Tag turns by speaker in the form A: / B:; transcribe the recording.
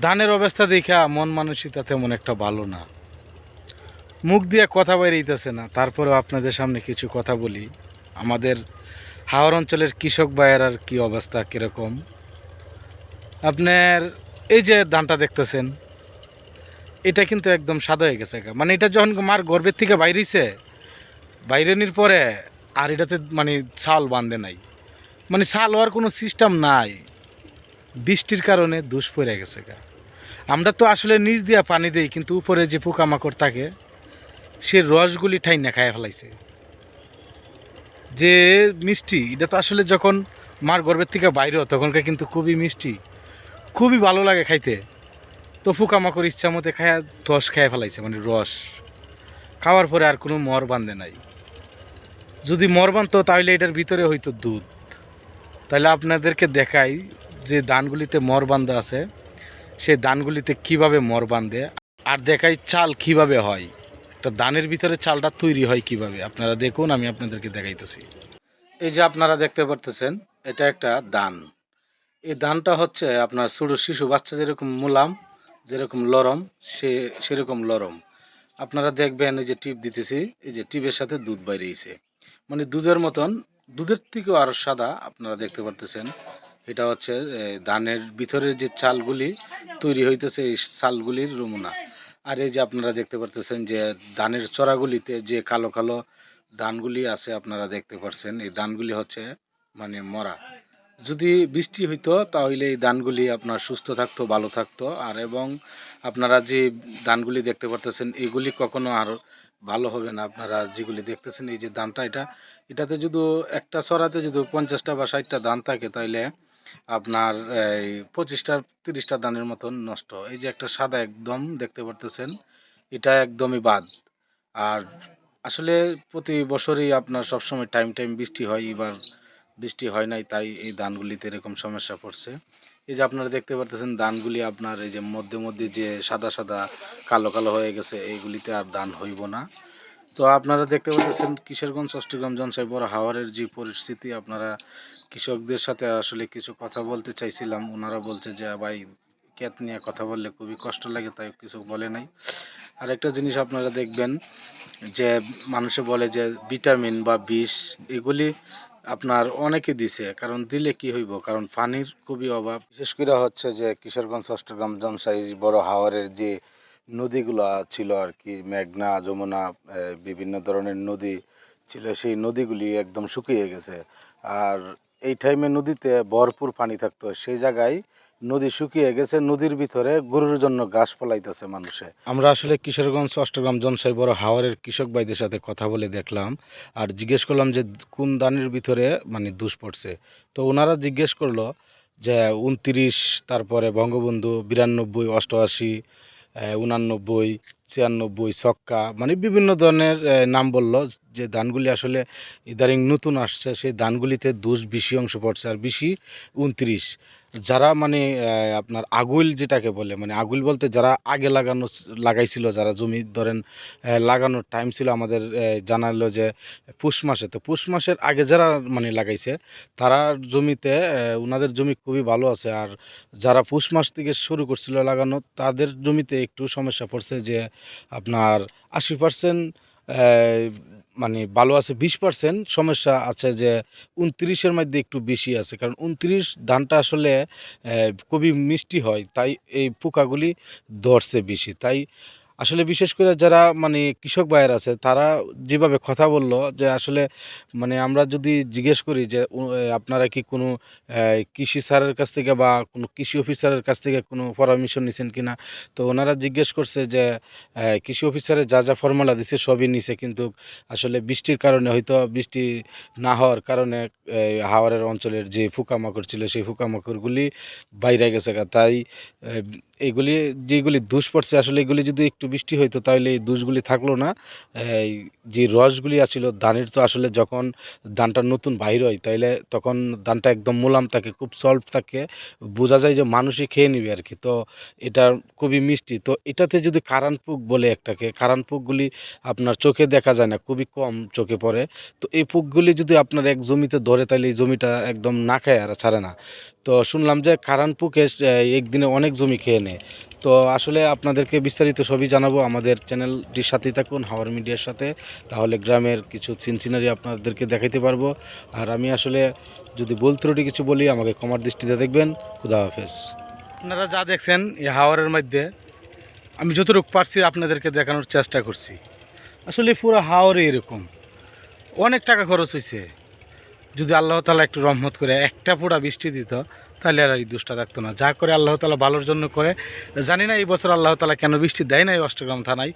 A: ধানের অবস্থা দেখা মন মানুষই মানসিকতা তেমন একটা ভালো না। মুখ দিয়ে কথা বেরিয়েতেছে না। তারপরেও আপনাদের সামনে কিছু কথা বলি। আমাদের হাওড় অঞ্চলের কৃষক ভাইয়ের আর কি অবস্থা কীরকম? আপনার এই যে ধানটা দেখতেছেন, এটা কিন্তু একদম সাদা হয়ে গেছে মানে এটা যখন মার গর্ভের থেকে বাইরেছে বাইরেনির পরে আর এটাতে মানে ছাল বাঁধে নাই। মানে ছাল হওয়ার কোনো সিস্টেম নাই। বৃষ্টির কারণে দুষ পড়ে গেছে গা। আমরা তো আসলে নিচ দিয়া পানি দিই, কিন্তু উপরে যে পোকামাকড় থাকে, সে রসগুলি ঠাইনা খায় ফেলাইছে। যে মিষ্টি, এটা তো আসলে যখন মার গর্ভের থেকে বাইরে তখনকার কিন্তু খুবই মিষ্টি, খুবই ভালো লাগে খাইতে। তো পোকামাকড় ইচ্ছা মতে খায়া ধস খায় ফেলাইছে মানে রস। খাওয়ার পরে আর কোনো মর বান্ধে নাই। যদি মর বানতো তাহলে এটার ভিতরে হয়তো দুধ। তাহলে আপনাদেরকে দেখাই যে দানগুলিতে মর বান্ধা আছে সেই দানগুলিতে কীভাবে মর আর দেখাই চাল কীভাবে হয়? একটা দানের ভিতরে চালটা তৈরি হয় কীভাবে? আপনারা দেখুন, আমি আপনাদেরকে দেখাইতেছি। এই যে আপনারা দেখতে পারতেছেন, এটা একটা দান। এই দানটা হচ্ছে আপনার ছোটো শিশু, বাচ্চা যেরকম মুলাম, যেরকম লরম, সে সেরকম লরম। আপনারা দেখবেন, এই যে টিপ দিতেছি, এই যে টিপের সাথে দুধ বাইরিয়েছে মানে দুধের মতন, দুধের থেকেও আরও সাদা আপনারা দেখতে পারতেছেন। এটা হচ্ছে ধানের ভিতরে যে চালগুলি তৈরি হইতেছে, এই চালগুলির নমুনা। আর এই যে আপনারা দেখতে পারতেছেন যে ধানের চড়াগুলিতে যে কালো কালো ধানগুলি আছে, আপনারা দেখতে পাচ্ছেন এই ধানগুলি হচ্ছে মানে মরা। যদি বৃষ্টি হইতো, তাহলে এই ধানগুলি আপনার সুস্থ থাকতো, ভালো থাকতো। আর এবং আপনারা যে ধানগুলি দেখতে পারতেছেন, এগুলি কখনো আর ভালো হবে না। আপনারা যেগুলি দেখতেছেন, এই যে ধানটা, এটা, এটাতে যদি একটা চড়াতে যদি পঞ্চাশটা বা ষাটটা ধান থাকে তাহলে আপনার, এই পঁচিশটা, তিরিশটা দানের মতন নষ্ট। এই যে একটা সাদা একদম দেখতে পারতেছেন, এটা একদমই বাদ। আর আসলে প্রতি বছরই আপনার সবসময় টাইম টাইম বৃষ্টি হয়, এবার বৃষ্টি হয় নাই, তাই এই ধানগুলিতে এরকম সমস্যা পড়ছে। এই যে আপনারা দেখতে পারতেছেন, ধানগুলি আপনার এই যে মধ্যে মধ্যে যে সাদা সাদা, কালো কালো হয়ে গেছে, এইগুলিতে আর ধান হইব না। তো আপনারা দেখতে পাচ্ছেন কিশোরগঞ্জ, অষ্টগ্রাম জনসাই বড় হাওয়ারের যে পরিস্থিতি, আপনারা কৃষকদের সাথে আসলে কিছু কথা বলতে চাইছিলাম। ওনারা বলছে যে, ভাই ক্যাত নিয়ে কথা বললে খুবই কষ্ট লাগে, তাই কিছু বলে নাই। আর একটা জিনিস আপনারা দেখবেন যে, মানুষে বলে যে, ভিটামিন বা বিষ, এগুলি আপনার অনেকে দিছে, কারণ দিলে কি হইব? কারণ পানির খুবই অভাব। বিশেষ করে হচ্ছে যে, কিশোরগঞ্জ অষ্টগ্রাম জনসাই বড় হাওয়ারের যে নদীগুলো ছিল আর কি মেঘনা, যমুনা বিভিন্ন ধরনের নদী ছিল, সেই নদীগুলি একদম শুকিয়ে গেছে। আর এই টাইমে নদীতে ভরপুর পানি থাকতো। সেই জায়গায় নদী শুকিয়ে গেছে, নদীর ভিতরে গরুর জন্য ঘাস ফলাইতেছে মানুষে। আমরা আসলে কিশোরগঞ্জ অষ্টগ্রাম জনসাই বড় হাওয়ারের কৃষক ভাইদের সাথে কথা বলে দেখলাম আর জিজ্ঞেস করলাম যে কোন দানের ভিতরে মানে দুষ পড়ছে। তো ওনারা জিজ্ঞেস করল যে উনত্রিশ, তারপরে বঙ্গবন্ধু বিরানব্বই, অষ্টআশি উনানব্বই, ছিয়ানব্বই, ছক্কা মানে বিভিন্ন ধরনের নাম বলল। যে ধানগুলি আসলে ইদারিং নতুন আসছে, সেই ধানগুলিতে দোষ বেশি অংশ পড়ছে, আর বেশি উনত্রিশ যারা মানে আপনার আগুল যেটাকে বলে মানে আগুল বলতে যারা আগে লাগানো লাগাইছিল, যারা জমি ধরেন লাগানোর টাইম ছিল আমাদের জানালো যে পুষ মাসে। তো পুষ মাসের আগে যারা মানে লাগাইছে, তারা জমিতে ওনাদের জমি খুবই ভালো আছে। আর যারা পুষ মাস থেকে শুরু করছিল লাগানো, তাদের জমিতে একটু সমস্যা পড়ছে যে আপনার আশি পার্সেন্ট মানে ভালো আছে বিশ পার্সেন্ট সমস্যা আছে যে উনত্রিশের মধ্যে একটু বেশি আছে। কারণ উনত্রিশ ধানটা আসলে খুবই মিষ্টি হয়। তাই এই পোকাগুলি ধরছে বেশি। তাই আসলে বিশেষ করে যারা মানে কৃষক ভাইয়ের আছে, তারা যেভাবে কথা বলল যে আসলে মানে আমরা যদি জিজ্ঞেস করি যে আপনারা কি কোনো কৃষি স্যারের কাছ থেকে বা কোনো কৃষি অফিসারের কাছ থেকে কোনো পরামর্শ নিছেন কি না তো ওনারা জিজ্ঞেস করছে যে কৃষি অফিসারে যা যা ফর্মুলা দিছে সবই নিছে, কিন্তু আসলে বৃষ্টির কারণে হয়তো বৃষ্টি না হওয়ার কারণে হাওয়ারের অঞ্চলের যে পোকামাকড় ছিল, সেই পোকামাকড়গুলি বাইরে গেছে। তাই এগুলি, যেগুলি দুষ পড়ছে, আসলে এগুলি যদি একটু একটু বৃষ্টি হইতো তাহলে এই দোষগুলি থাকল না। এই যে রসগুলি আছিল ধানের তো আসলে যখন ধানটা নতুন বাইর হয়, তাইলে তখন ধানটা একদম মোলাম থাকে, খুব সল্ট থাকে। বোঝা যায় যে মানুষই খেয়ে নিবে আর কি। তো এটা খুবই মিষ্টি। তো এটাতে যদি কারান পুক বলে একটাকে, কারান পুকগুলি আপনার চোখে দেখা যায় না, খুবই কম চোখে পড়ে। তো এই পুকগুলি যদি আপনার এক জমিতে ধরে তাহলে এই জমিটা একদম না খায় আর ছাড়ে না। তো শুনলাম যে কারান পুকে একদিনে অনেক জমি খেয়ে নেয়। তো আসলে আপনাদেরকে বিস্তারিত সবই জানাব আমাদের চ্যানেলটির সাথেই থাকুন হাওয়ার মিডিয়ার সাথে। তাহলে গ্রামের কিছু সিনসিনারি আপনাদেরকে দেখাইতে পারব। আর আমি আসলে যদি বলতে ত্রুটি কিছু বলি, আমাকে ক্ষমার দৃষ্টিতে দেখবেন। খুদা হাফেজ। আপনারা যা দেখছেন এই হাওয়ারের মধ্যে, আমি যতটুকু পারছি আপনাদেরকে দেখানোর চেষ্টা করছি। আসলে পুরো হাওয়ারে এরকম। অনেক টাকা খরচ হয়েছে যদি আল্লাহ তালা একটু রহমত করে একটা পোড়া বৃষ্টি দিত, তাহলে আর এই দুষ্টা থাকতো না। যা করে আল্লাহ তালা ভালোর জন্য করে, জানি না এই বছর আল্লাহ তালা কেন বৃষ্টি দেয় না এই অষ্টগ্রাম থানায়।